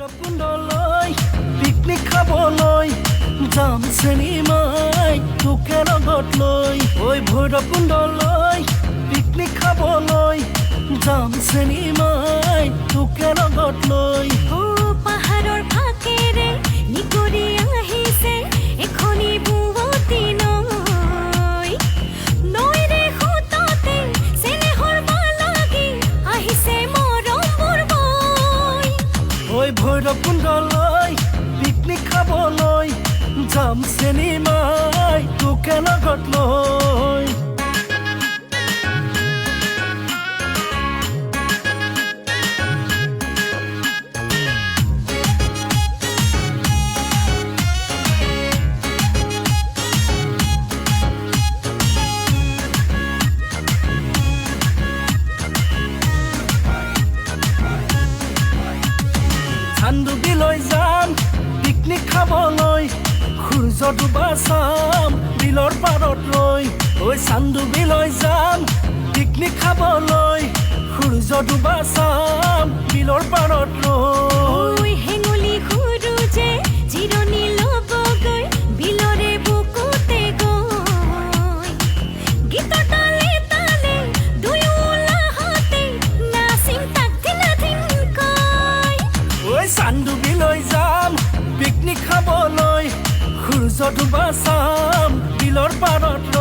ভৈৰৱকুণ্ডলৈ পিকনিক খাবলৈ যাম চেনিমাই তোকে লগত লৈ ঐ ভৈৰৱকুণ্ডলৈ পিকনিক খাবলৈ যাম চেনিমাই তোকে লগত লৈ ভৈৰৱকুণ্ডলৈ পিকনিক খাবলৈ যাম চিনেমাই। তোকে লগত লৈ চান্দুবিলৈ যাম পিকনিক খাবলৈ সূৰ্য ডুবা চাম বিলৰ পাৰত ৰৈ ঐ চান্দুবিলৈ যাম পিকনিক খাবলৈ সূৰ্য ডুবা চাম বিলৰ পাৰত সূৰ্য ডুবা চাম বিলৰ পাৰত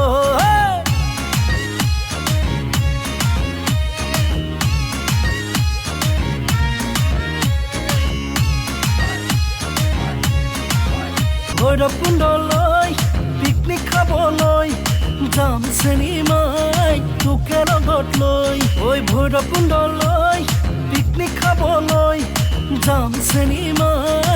ভৈৰৱকুণ্ডলৈ পিকনিক খাবলৈ যাম চেনিমাই তোকে লগত লৈ। ঐ ভৈৰৱকুণ্ডলৈ পিকনিক খাবলৈ যাম চেনিমাই